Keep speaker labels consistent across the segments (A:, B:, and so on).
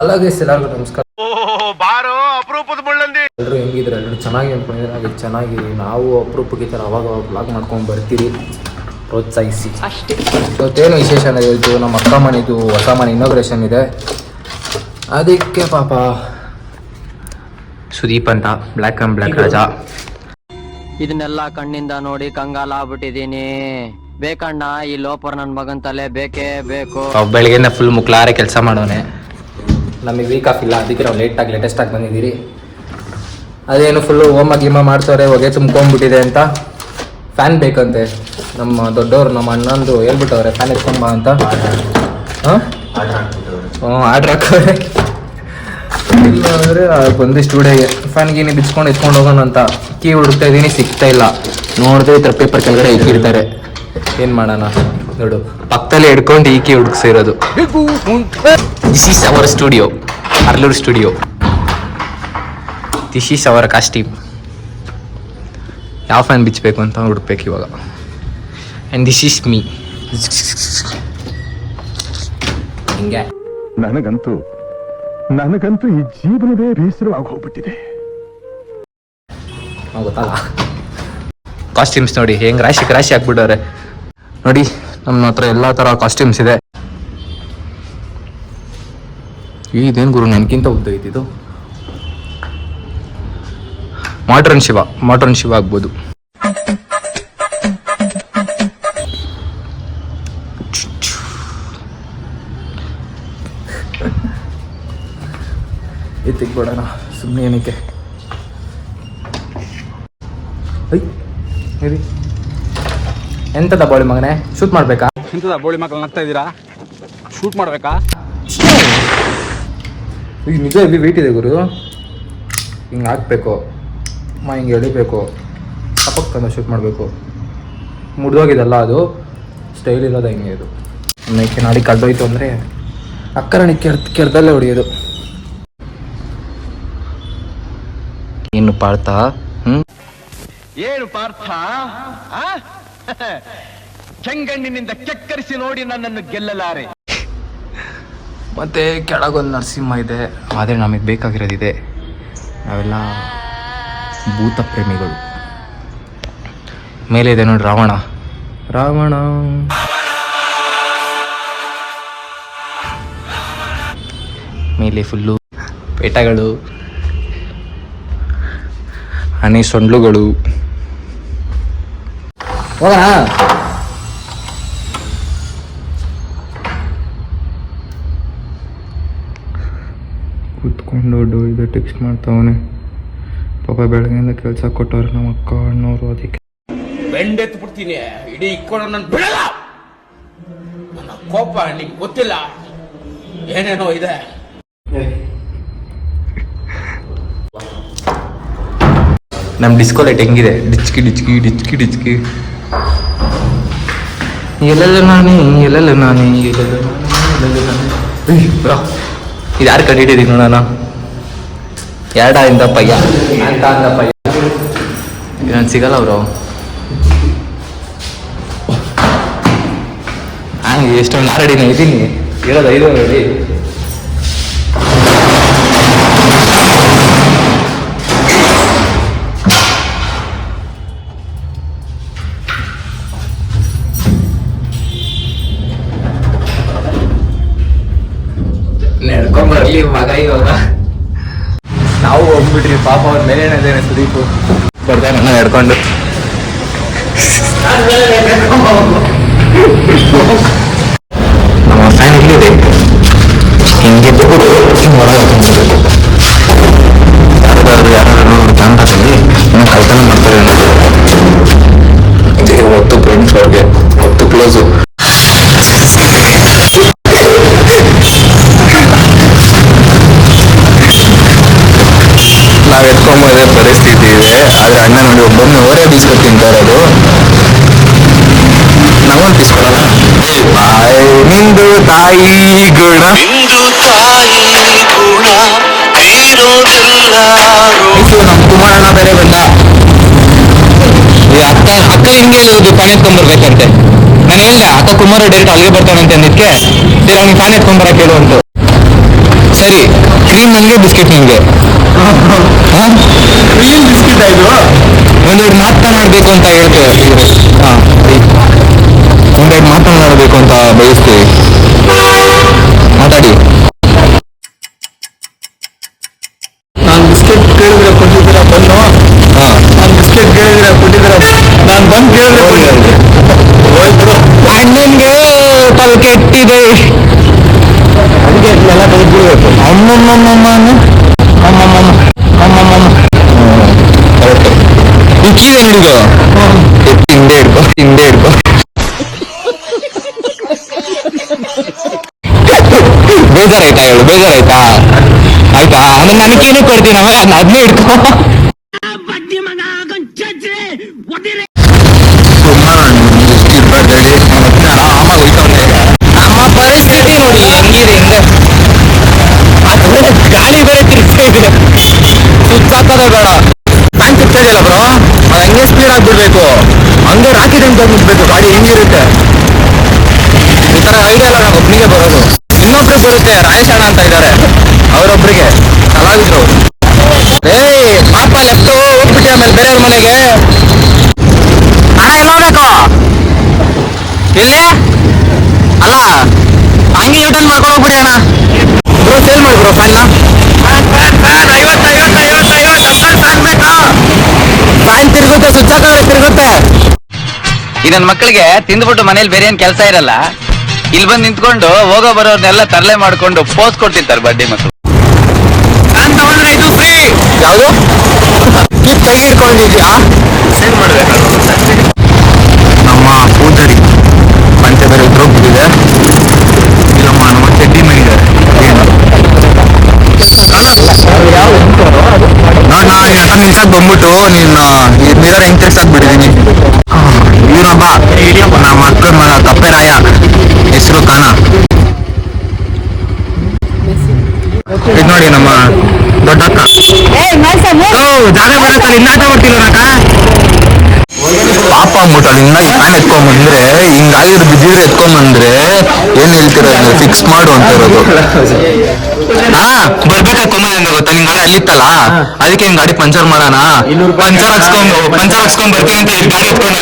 A: Hello guys ಎಲ್ಲರಿಗೂ ನಮಸ್ಕಾರ ಎಲ್ಲರೂ ಹೆಂಗಿದ್ರೆ ಎಲ್ಲರೂ ಚೆನ್ನಾಗಿ ಅನ್ಕೊಂಡಿದ್ರೆ ಹಾಗೆ ಚೆನ್ನಾಗಿ ನಾವು ಅಪರೂಪಕ್ಕೆ ತರ ಥರ ಅವಾಗ ಬ್ಲಾಗ್ ಮಾಡ್ಕೊಂಡು ಬರ್ತೀರಿ. ಪ್ರೋತ್ಸಾಹಿಸಿ.
B: ಅಷ್ಟೇ.
A: ಇವತ್ತೇನು ವಿಶೇಷ ಅಂದರೆ ನಮ್ಮ ಅಕ್ಕ ಮನೆದು ಹೊಸ ಮನೆ ಇನ್ನೋಗ್ರೇಷನ್ ಇದೆ. ಅದಕ್ಕೆ ಪಾಪ ಸುದೀಪ್ ಅಂತ ಬ್ಲ್ಯಾಕ್ ಅಂಡ್ ಬ್ಲ್ಯಾಕ್ ರಾಜ.
B: ಇದನ್ನೆಲ್ಲ ಕಣ್ಣಿಂದ ನೋಡಿ ಕಂಗಾಲ ಆಗ್ಬಿಟ್ಟಿದೀನಿ ಬೇಕಣ್ಣ ಈ ಲೋಪರ್ ನನ್ ಮಗನ್ ತಲೆ ಬೇಕೇ ಬೇಕು.
A: ಬೆಳಿಗ್ಗೆ ಫುಲ್ ಮುಕ್ಲಾರೆ ಕೆಲಸ ಮಾಡೋನೆ. ನಮಗೆ ವೀಕ್ ಆಫ್ ಇಲ್ಲ, ಅದಕ್ಕೆ ನಾವು ಲೇಟಾಗಿ ಲೇಟೆಸ್ಟಾಗಿ ಬಂದಿದ್ದೀರಿ. ಅದೇನು ಫುಲ್ಲು ಹೋಮ ಗಿಮ ಮಾಡ್ತಾರೆ ಹೊಗೆ ತುಂಬ್ಕೊಂಡ್ಬಿಟ್ಟಿದೆ ಅಂತ. ಫ್ಯಾನ್ ಬೇಕಂತೆ. ನಮ್ಮ ದೊಡ್ಡವರು, ನಮ್ಮ ಅಣ್ಣಂದು ಹೇಳ್ಬಿಟ್ಟವ್ರೆ ಫ್ಯಾನ್ ಎತ್ಕೊಂಬ ಅಂತ. ಹಾಂ? ಆರ್ಡ್ರ್ ಹಾಕೋರೆ ಇಲ್ಲ ಅಂದರೆ ಬಂದು ಸ್ಟುಡಿಯೋಗೆ ಫ್ಯಾನ್ ಗೀನಿ ಬಿಚ್ಕೊಂಡು ಎತ್ಕೊಂಡು ಹೋಗೋಣ ಅಂತ. ಕೀ ಹುಡುಕ್ತಾ ಇದ್ದೀನಿ ಸಿಗ್ತಾ ಇಲ್ಲ. ನೋಡಿದ್ರೆ ಈ ಥರ ಪೇಪರ್ ಕೆಳಗಡೆ ಇಟ್ಟಿರ್ತಾರೆ. ಏನು ಮಾಡೋಣ? ನೋಡು ಪಕ್ಕದಲ್ಲಿ ಹಿಡ್ಕೊಂಡು ಈಕೆ ಹುಡುಕ್ಸಿರೋದು. This is our studio Arlur studio this is our costume ಯಾವ ಫ್ಯಾನ್ ಬಿಚ್ಚಬೇಕು ಅಂತ ಹುಡುಕ್ಬೇಕು ಇವಾಗ. ಆ್ಯಂಡ್ ದಿಸ್ ಈಸ್ ಮೀ ಹಿಂಗೆ.
C: ನನಗಂತೂ ನನಗಂತೂ ಈ ಜೀವನವೇ ಬೇಸರವಾಗಿ ಹೋಗ್ಬಿಟ್ಟಿದೆ.
A: ಗೊತ್ತಲ್ಲ. ಕಾಸ್ಟ್ಯೂಮ್ಸ್ ನೋಡಿ ಹೆಂಗ್ ರಾಶಿಗೆ ರಾಶಿ ಹಾಕ್ಬಿಟ್ಟವ್ರೆ ನೋಡಿ ನಮ್ಮ ಹತ್ರ ಎಲ್ಲ ತರ ಕಾಸ್ಟ್ಯೂಮ್ಸ್ ಇದೆ. ಇದೇನು ಗುರು ನನಗಿಂತ ಉದ್ದ ಇದ್ದಿದ್ದು ಮಾಡ್ರನ್ ಶಿವ ಮಾಡ್ರನ್ ಶಿವ ಆಗ್ಬೋದು. ಎತ್ತಿಕ್ಬಿಡೋಣ ಸುಮ್ಮನೆ ಏನಕ್ಕೆ? ಐ ಹೇಳಿ. ಎಂತದ ಬೋಳಿ ಮಗನೇ? ಶೂಟ್ ಮಾಡ್ಬೇಕಾ?
D: ಎಂತದ ಬೋಳಿ ಮಕ್ಕಳು ನಗ್ತಾ ಇದ್ದೀರಾ? ಶೂಟ್ ಮಾಡ್ಬೇಕಾ?
A: ಈಗ ನಿಜ ಇಲ್ಲಿ ವೇಟ್ ಇದೆ ಗುರು. ಹಿಂಗೆ ಹಾಕ್ಬೇಕು. ಮಾ ಹಿಂಗೆ ಎಳಿಬೇಕು. ತಪ್ಪಕ್ಕಂದ ಶೂಟ್ ಮಾಡಬೇಕು. ಮುಡ್ದೋಗಿದಲ್ಲ ಅದು. ಸ್ಟೈಲ್ ಇರೋದು ಹಿಂಗೆ ಇದು. ಮೇಕೆ ನಾಡಿ ಕಡ್ದೋಯ್ತು ಅಂದರೆ ಅಕ್ಕರಣಿ ಕೆರ್ ಕೆರ್ದಲ್ಲೇ ಹೊಡಿಯೋದು. ಏನು ಪಾರ್ಥ ಹ್ಞೂ
E: ಏನು ಪಾರ್ಥ ಆ? ಚೆಂಗಣ್ಣಿನಿಂದ ಕೆಕ್ಕರಿಸಿ ನೋಡಿ ನನ್ನನ್ನು ಗೆಲ್ಲಲಾರೆ.
A: ಮತ್ತೆ ಕೆಳಗೊಂದು ನರಸಿಂಹ ಇದೆ. ಆದರೆ ನಮಗೆ ಬೇಕಾಗಿರೋದಿದೆ. ನಾವೆಲ್ಲ ಭೂತ ಪ್ರೇಮಿಗಳು. ಮೇಲೆ ಇದೆ ನೋಡಿ ರಾವಣ. ರಾವಣ. ಮೇಲೆ ಫುಲ್ಲು ಪೇಟಗಳು. ಹನಿ ಸೊಂಡ್ಲುಗಳು. ಹೋಗೋಣ? ಡೋ ಇದು ಟೆಕ್ಸ್ಟ್ ಮಾಡ್ತಾವನೆ. ಪಾಪ ಬೆಳಗ್ಗೆಯಿಂದ ಕೆಲಸ ಕೊಟ್ಟವ್ರೆ ನಮ್ಮ ಅಕ್ಕ ಅಣ್ಣವರು ಅದಕ್ಕೆ.
F: ಬೆಂಡೆತ್ತು ಬಿಡ್ತೀನಿ ಇಡೀ ಇಕ್ಕೊಂಡು ನಾನು ಬಿಡಲ್ಲ. ನನ್ನ ಕೋಪ ನಿಂಗೆ ಗೊತ್ತಿಲ್ಲ. ಏನೇನೋ ಇದೆ.
A: ನಮ್ಮ ಡಿಸ್ಕೋ ಲೈಟ್ ಹೆಂಗಿದೆ? ಡಿಚ್ಕಿ ಡಿಚ್ಕಿ ಡಿಚ್ಕಿ ಡಿಚ್ಕಿ. ಎಲ್ಲೆಲ್ಲ ನಾನೇ ಎಲ್ಲೆಲ್ಲ ನಾನೇ, ಎಲ್ಲೆಲ್ಲ ಇದು ಯಾರು ಕಂಡಿದ್ದೀನಿ ನೋಡೋಣ ಎರಡ ಇಂದ ಪಯ್ಯ. ಅಂತ ಅಂದ ಪಯ್ಯ. ನಾನು ಸಿಗಲ್ಲ ಅವರು ಹಂಗೆ ಎಷ್ಟೊಂದು ಆರಡಿನ ಇದ್ದೀನಿ. ಇರೋದು ಐದು ಹೇಳಿ ನಡ್ಕೊಂಡು ತಾಯಿ ಗುಣ
G: ಇಂದು ತಾಯಿ ಗುಣ ತೀರೋದೆಲ್ಲಾರು.
A: ಇದು ನಮ್ಮ ಕುಮಾರಣ್ಣ ಬೇರೆ ಬಂದ ಈ ಅಕ್ಕ ಅಕ್ಕ ಹಿಂಗೆ ಹೇಳಿರೋದು ಪಾನಿ ಎತ್ಕೊಂಡ್ಬರ್ಬೇಕಂತೆ. ನಾನು ಹೇಳ್ದೆ ಅಕ್ಕ ಕುಮಾರ ಡೈರೆಕ್ಟ್ ಅಲ್ಲಿಗೆ ಬರ್ತಾನೆ ಅಂತ ಅಂದಿದ್ಕೆ ಸರಿ ಅವ್ನಿಗೆ ಪಾನಿ ಎತ್ಕೊಂಡ್ಬರಕ್ಕೆ ಹೇಳು ಅಂತ. ಸರಿ ಸರಿ ಕ್ರೀಮ್ ನನಗೆ ಬಿಸ್ಕೆಟ್ ನಿಮಗೆ
C: ಕ್ರೀಮ್ ಬಿಸ್ಕೆಟ್ ಆಯ್ತು.
A: ಒಂದೆರಡು ಮಾತನಾಡಬೇಕು ಅಂತ ಹೇಳ್ತೇವೆ ಹಾಂ ಒಂದೆರಡು ಮಾತನಾಡಬೇಕು ಅಂತ ಬಯಸ್ತೀವಿ ಮಾತಾಡಿ.
C: ನಾನು ಬಿಸ್ಕೆಟ್ ಕೇಳಿದ್ರೆ ಕೊಟ್ಟಿದ್ದೀರಾ
A: ಬಂದು
C: ನಾನು ಬಿಸ್ಕೆಟ್ ಕೇಳಿದ್ರೆ ಕೊಟ್ಟಿದ್ದೀರಾ? ನಾನು ಬಂದು ಕೇಳಿದ್ರೆ
A: ಅಣ್ಣನ್ಗೆ ತಲೆ ಕೆಟ್ಟಿದೆ.
C: ಅದಕ್ಕೆ ಎಲ್ಲ ತೆಗೆದ್ಬಿಡ್ಬೇಕು
A: ಅಮ್ಮಮ್ಮಮ್ಮಮ್ಮ ಅಮ್ಮಮ್ಮಮ್ಮ ಅಮ್ಮಮ್ಮಮ್ಮ. ಹಿಂದೆ ಹಿಡ್ಕೊ ಹಿಂದೆ ಹಿಡ್ಕೊ. ಬೇಜಾರಾಯ್ತಾ ಹೇಳು, ಬೇಜಾರಾಯ್ತಾ? ಆಯ್ತಾ? ಅಂದ್ರೆ ನನಗೇನು ಕೊಡ್ತೀನಿ ಆಮೇಲೆ ಅದನ್ನೇ ಇಟ್ಕೋ ನಮ್ಮ ಪರಿಸ್ಥಿತಿ ನೋಡಿ, ಹೆಂಗಿದೆ ಹಿಂದೆ? ಅದ್ರಲ್ಲಿ ಗಾಳಿ ಬೇರೆ ತಿರ್ಗ್ತಾ ಇದೆ. ಬ್ರೋ ಅದು ಹಂಗೆ ಸ್ಪೀಡ್ ಆಗ್ಬಿಡ್ಬೇಕು? ಹಂಗೆ ರಾಕೆಟ್ ಅಂತ ಹೋಗ್ಬಿಡ್ಬೇಕು ಗಾಡಿ ಹೆಂಗಿರುತ್ತೆ? ಈ ತರ ಐಡಿಯಾ ಅಲ್ಲ ನಾನು ಒಬ್ಬನಿಗೆ ಬರೋದು. ಇನ್ನೊಬ್ರಿಗೆ ಬರುತ್ತೆ ರಾಯೇಶ್ ಅಣ್ಣ ಅಂತ ಇದ್ದಾರೆ. ಅವರೊಬ್ರಿಗೆ ಕಲಾವಿದ್ರು. ಏಯ್ ಪಾಪ ಲೆಫ್ಟ್ ಹೋಗ್ಬಿಟ್ಟೆ ಆಮೇಲೆ ಬೇರೆಯವ್ರ ಮನೆಗೆ. ಅಣ್ಣ ಎಲ್ಲ ಹೋಗ್ಬೇಕು. ಇಲ್ಲಿ ಅಲ್ಲ ಹಂಗೆ ಯೂಟರ್ನ್ ಮಾಡ್ಕೊಂಡು ಹೋಗ್ಬಿಡಿ ಅಣ್ಣ. ಬ್ರೋ ಸೇಲ್ ಮಾಡಿ ಬ್ರೋ ಫ್ಯಾನ್ನ ಫ್ಯಾನ್ ತಿರುಗುತ್ತೆ ಸ್ವಿಚ್ ಹಾಕಿದ್ರೆ ತಿರುಗುತ್ತೆ.
H: ಈ ನನ್ನ ಮಕ್ಕಳಿಗೆ ತಿಂದ್ಬಿಟ್ಟು ಮನೇಲಿ ಬೇರೆ ಏನ್ ಕೆಲಸ ಇರಲ್ಲ. ಇಲ್ಲಿ ಬಂದು ನಿಂತ್ಕೊಂಡು ಹೋಗೋ ಬರೋರ್ನೆಲ್ಲ ತರಲೆ ಮಾಡ್ಕೊಂಡು ಪೋಸ್ ಕೊಡ್ತಿರ್ತಾರೆ ಬಡ್ಡಿ ಮಕ್ಕಳು ನಾನು ತಗೊಂಡ್ರೆ ಇದು ಫ್ರೀ
A: ಯಾವುದು? ಕಿತ್ ಕೈ ಹಿಡ್ಕೊಂಡಿದ್ಯಾ?
C: ಸೇಲ್ ಮಾಡ್ಬೇಕು?
A: ನಮ್ಮ ಪೂಜಾರಿ ಪಂಚೆ ಬೇರೆ ಉದ್ರೋಗ್ಬಿಟ್ಟಿದೆ ಇಲ್ಲಮ್ಮ ನಮ್ಮ ಚಡ್ಡಿ ಮೇಲಿದ್ದಾರೆ ಏನು? ನಾನು ಎರಡು ನಿಲ್ಸಕ್ ಬಂದ್ಬಿಟ್ಟು ನೀನು ಈ ಮಿರರ್ ಹೆಂಗ್ ತಿರ್ಸಕ್ ಬಿಟ್ಟಿದೀನಿ ಇವನೊಬ್ಬ ನಮ್ಮ ಅಕ್ಕನ ಮಗ ಕಪ್ಪೆರಾಯ. ಹೆಸರು ಕಾಣ ಇದು ನೋಡಿ ನಮ್ಮ ದೊಡ್ಡಕ್ಕ. ಜಾಗ ಬರತ್ತಲ್ಲ ಇನ್ನಾಟ ಬರ್ತಿಲ್ಲ ಪಾಪ ಅಂದ್ಬಿಟ್ಟು ಅಲ್ಲಿಂದ ಈ ಫ್ಯಾನ್ ಎತ್ಕೊಂಡ್ ಬಂದ್ರೆ ಹಿಂಗಾಗಿದ್ರು ಬಿದ್ದಿದ್ರೆ ಎತ್ಕೊಂಡ್ ಬಂದ್ರೆ ಏನ್ ಹೇಳ್ತೀರ ಫಿಕ್ಸ್ ಮಾಡು ಅಂತ ಇರೋದು. ಹಾ ಬರ್ಬೇಕಾಕೊಂಬಂದ್ರೆ ಗೊತ್ತಾ? ನಿನ್ ಗಾಡಿ ಅಲ್ಲಿತ್ತಲ್ಲ? ಅದಕ್ಕೆ ನಿನ್ ಗಾಡಿ ಪಂಚರ್ ಮಾಡೋಣ? ಪಂಚರ್ ಹಾಕ್ಸ್ಕೊಂಡು ಪಂಚರ್ ಹಾಕ್ಸ್ಕೊಂಡ್ ಬರ್ತೀನಿ ಅಂತ ಹೇಳಿ ಗಾಡಿ ಇಟ್ಕೊಂಡು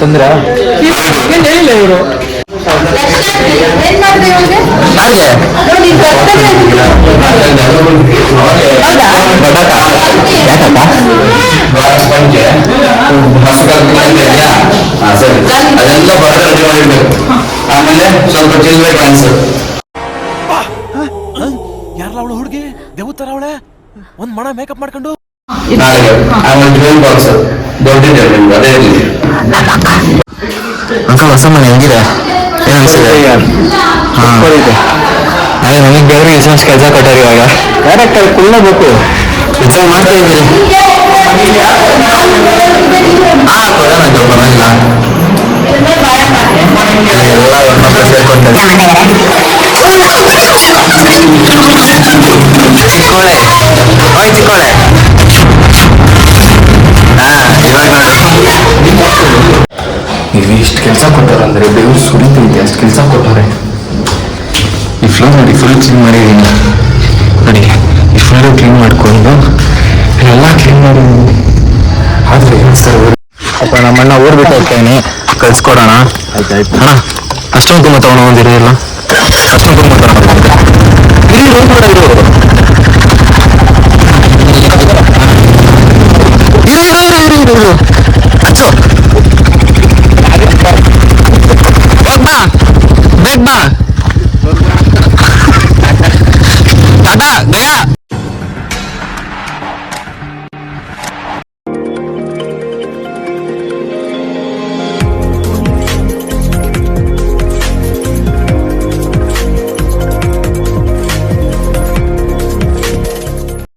A: ತೊಂದ್ರೆ ಯಾರಿಗೆ ಅದೆಲ್ಲ ಬರೋದು ರೆಡಿ ಮಾಡಿರ್ಬೇಕು ಆಮೇಲೆ ಸ್ವಲ್ಪ ಚಿಲ್ಬೇಕು ಅನ್ಸು
E: ಯಾರಲ್ಲ ಅವಳು ಹುಡುಗಿ? ದೇವತರ ಅವಳೆ? ಒಂದ್ ಮಣ ಮೇಕಪ್ ಮಾಡ್ಕೊಂಡು?
A: ಅಂಕಲ್ ಹೊಸ ಮನೆ ಹೆಂಗಿದೆ? ಏನ್ ಅನ್ಸಿದೆ ಹಾ. ಅದೇ ನನಗೆ ಬೇರೆ ಬಿಸ್ನೆಸ್ ಕೆಲಸ ಕೊಟ್ಟಾರ ಇವಾಗ. ಕರೆಕ್ಟ್ ಅಲ್ಲಿ ಕುಳ್ಳಬೇಕು ಕೆಲಸ ಮಾಡ್ತಾ ಇದ್ದೀರಿ. ನೀವು ಇಷ್ಟು ಕೆಲಸ ಕೊಟ್ಟವ್ರು ಅಂದ್ರೆ ಬೆವರು ಸುರಿತೈತೆ ಅಷ್ಟು ಕೆಲಸ ಕೊಟ್ಟವ್ರೆ. ಈ ಫ್ಲೋರ್ ನೋಡಿ ಫುಲ್ ಕ್ಲೀನ್ ಮಾಡಿದ್ದೀನಿ ನೋಡಿ ಈ ಫ್ಲೋರ್ ಕ್ಲೀನ್ ಮಾಡ್ಕೊಂಡು ಎಲ್ಲ ಕ್ಲೀನ್ ಮಾಡಿ. ಆದ್ರೆ ಸರ್ ಅಪ್ಪ ನಮ್ಮಣ್ಣ ಊರ್ ಬಿಟ್ಟು ಹೋಗ್ತೇನೆ ಕಳ್ಸ್ಕೊಡೋಣ. ಆಯ್ತು ಅಣ್ಣ ಅಷ್ಟೊಂದು ತುಂಬ ತಗೊಂಡು ಬಂದಿರಿ ಇಲ್ಲ? ಅಷ್ಟೊಂದು ತುಂಬ ತಗೊಂಡು ಇರಿ Ada 呀